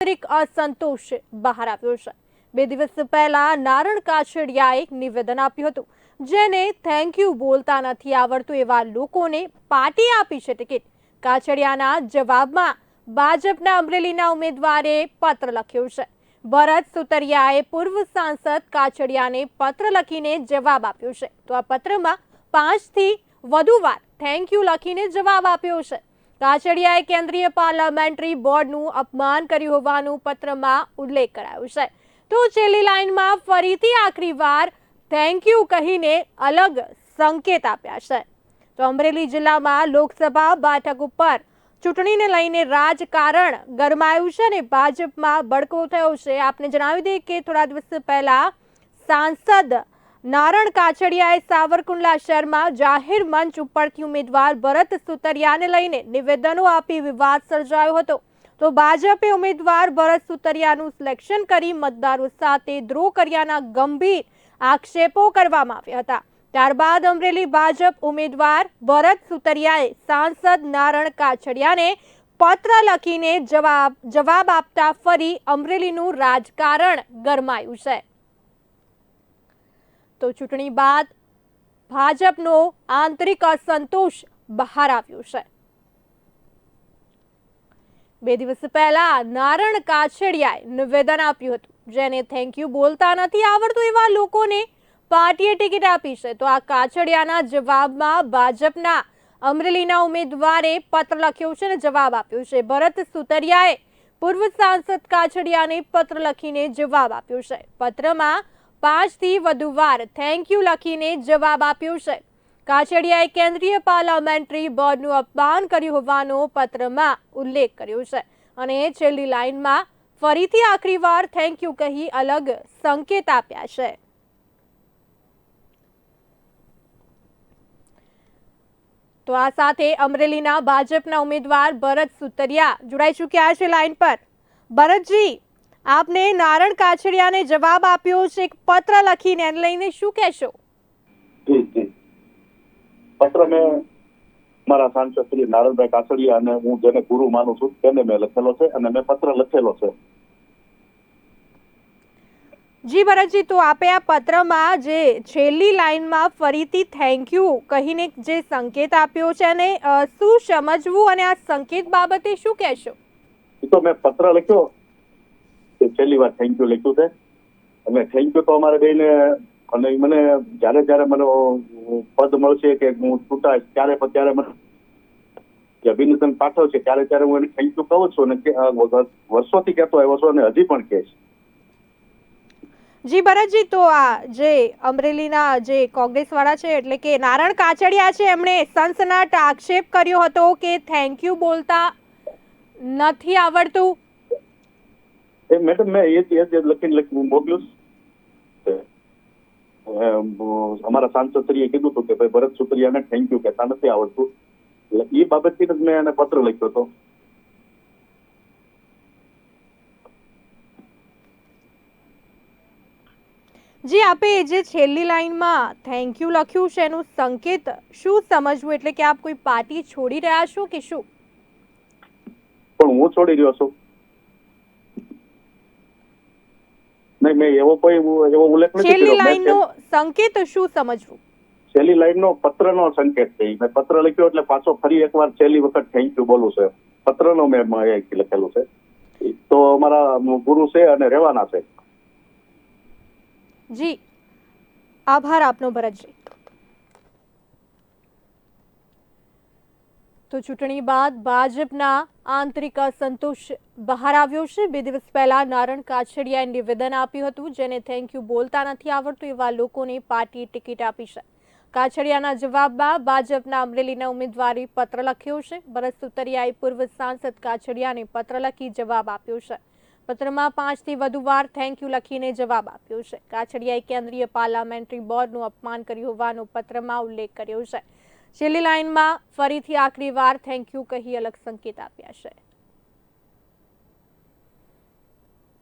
આંતરિક અસંતોષ બહાર આવ્યો છે. બે દિવસ પહેલા નારણ કાછડિયાએ નિવેદન આપ્યું હતું, જેને થેન્ક યુ બોલતા નથી આવડતું એવા લોકોને પાર્ટી આપી છે ટિકિટ. કાછડિયાના જવાબમાં ભાજપના અમરેલીના ઉમેદવારે પત્ર લખ્યો છે. ભરત સુતરિયાએ પૂર્વ સાંસદ કાછડિયાને પત્ર લખીને જવાબ આપ્યો છે. તો આ પત્રમાં પાંચથી વધુ વાર થેન્ક યુ લખીને જવાબ આપ્યો છે. કાછડિયાએ કેન્દ્રીય પાર્લામેન્ટરી બોર્ડનું અપમાન કર્યું હોવાનું પત્રમાં ઉલ્લેખ કરાયો છે. તો છેલ્લી લાઇનમાં ફરીથી આખરી વાર થેન્ક યુ કહીને અલગ સંકેત આપ્યા છે. તો અમરેલી જિલ્લામાં લોકસભા બેઠક ઉપર ચૂંટણીને લઈને રાજકારણ ગરમાયું છે અને ભાજપમાં બળકો થયો છે. આપને જણાવી દઈએ કે થોડા દિવસ પહેલા સાંસદ નારણ કાછડિયાએ સાવરકુંડલા શહેરમાં જાહેર મંચ ઉપરથી ઉમેદવાર ભરત સુતરિયાને લઈને નિવેદનો આપી વિવાદ સર્જાયો હતો. તો ભાજપે ઉમેદવાર ભરત સુતરિયાનું સિલેક્શન કરી મતદારો સાથે દ્રોહ કર્યાના ગંભીર આક્ષેપો કરવામાં આવ્યા હતા. ત્યારબાદ અમરેલી ભાજપ ઉમેદવાર ભરત સુતરિયાએ સાંસદ નારણ કાછડિયાને પત્ર લખીને જવાબ જવાબ આપતા ફરી અમરેલીનું રાજકારણ ગરમાયું છે. તો ચૂંટણી બાદ ભાજપનો આંતરિક અસંતોષ બહાર આવ્યો છે. બે દિવસ પહેલા નારણ કાછડિયાએ નિવેદન આપ્યું હતું, જેને થેન્ક યુ બોલતા નથી આવડતું એવા લોકોને પાર્ટીએ ટિકિટ આપી છે. તો આ કાછડિયાના જવાબમાં ભાજપના અમરેલીના ઉમેદવારે પત્ર લખ્યો છે અને જવાબ આપ્યો છે. ભરત સુતરિયાએ પૂર્વ સાંસદ કાછડિયાને પત્ર લખીને જવાબ આપ્યો છે. પત્રમાં પાંચથી વધુ વાર થેન્ક યુ લખીને જવાબ આપ્યો છે. કાછડિયાએ કેન્દ્રીય પાર્લામેન્ટરી બોર્ડનું અપમાન કર્યું હોવાનો પત્રમાં ઉલ્લેખ કર્યો છે અને છેલ્લી લાઈનમાં ફરીથી આખરી વાર થેન્ક યુ કહી અલગ સંકેત આપ્યા છે. તો આ સાથે અમરેલીના ભાજપના ઉમેદવાર ભરત સુતરિયા જોડાઈ ચૂક્યા છે લાઇન પર. ભરતજી આપને નારણ કાછડિયાને જવાબ આપ્યો છે એક પત્ર લખીને એને લઈને શું કહેશો? પત્ર મેં મારા સાંસદ શ્રી નારણભાઈ કાછડિયા અને હું જેને ગુરુ માનું છું તેને મેં લખેલો છે અને મેં પત્ર લખેલો છે. જી ભરતજી તો આપે આ પત્રમાં જે છેલ્લી લાઇનમાં ફરીથી થેન્ક યુ કહીને જે સંકેત આપ્યો છે અને શું સમજવું અને આ સંકેત બાબતે શું કહેશો? તો મેં પત્ર લખ્યો છેલ્લી વાર થેન્ક યુ લખ્યું છે. અને થેન્ક યુ તો અમારે બેને અને મને જ્યારે જ્યારે મને પદ મળશે કે હું છૂટાશ ત્યારે ત્યારે મને જે અભિનંદન પાઠવશે ત્યારે ત્યારે હું એને થેન્ક યુ કહું છું અને વર્ષોથી કહેતો આવ્યો છું અને હજી પણ કહીશ. જી ભરતજી, તો આ જે અમરેલીના જે કોંગ્રેસ વાળા છે, એટલે કે નારણ કાચડિયા છે, એમણે સનસનાટ આક્ષેપ કર્યો હતો કે થેન્ક યુ બોલતા નથી આવડતું. એ મેડમ મેં એ જ લખીને લખી મોકલ્યું અમારા સાંસદ શ્રીએ કીધું હતું કે ભાઈ ભરત સુતરિયાને થેન્ક યુ કહેતા નથી આવડતું. એટલે એ બાબતથી જ મેં એને પત્ર લખ્યો હતો. જી આપે જે છેલ્લી લાઈનમાં થેન્ક યુ લખ્યું છે એનું સંકેત શું સમજવું? એટલે કે આપ કોઈ પાર્ટી છોડી રહ્યા છો કે શું? પણ હું છોડી રહ્યો છું. નહીં એવો કોઈ એવો ઉલ્લેખ નથી છેલ્લી લાઈનનો સંકેત શું સમજવું? છેલ્લી લાઈનનો પત્રનો સંકેત છે. મેં પત્ર લખ્યો એટલે પાછો ફરી એકવાર છેલ્લી વખત થેન્ક યુ બોલું છે પત્રનો મેં મ- લખેલું છે. તો અમારા ગુરુ છે અને રહેવાના છે. જી. આભાર આપનો ભરતજી. તો ચૂંટણી બાદ ભાજપના આંતરિક અસંતોષ બહાર આવ્યો છે. બે દિવસ પહેલા નારણ કાછડિયાએ નિવેદન આપ્યું હતું, જેને થેન્ક યુ બોલતા નથી આવડતું એવા લોકોને પાર્ટી ટિકિટ આપી છે. કાછડિયાના જવાબમાં ભાજપના અમરેલીના ઉમેદવારી પત્ર લખ્યો છે. ભરત સુતરિયાએ પૂર્વ સાંસદ કાછડિયાને પત્ર લખી જવાબ આપ્યો છે. પત્રમાં પાંચથી વધુ વાર થેન્ક યુ લખીને જવાબ આપ્યો છે. કાછડિયાએ કેન્દ્રીય પાર્લામેન્ટરી બોર્ડનું અપમાન કર્યું હોવાનો પત્રમાં ઉલ્લેખ કર્યો છે. છેલ્લી લાઇનમાં ફરીથી આખરી વાર થેન્ક યુ કહી અલગ સંકેત આપ્યા છે.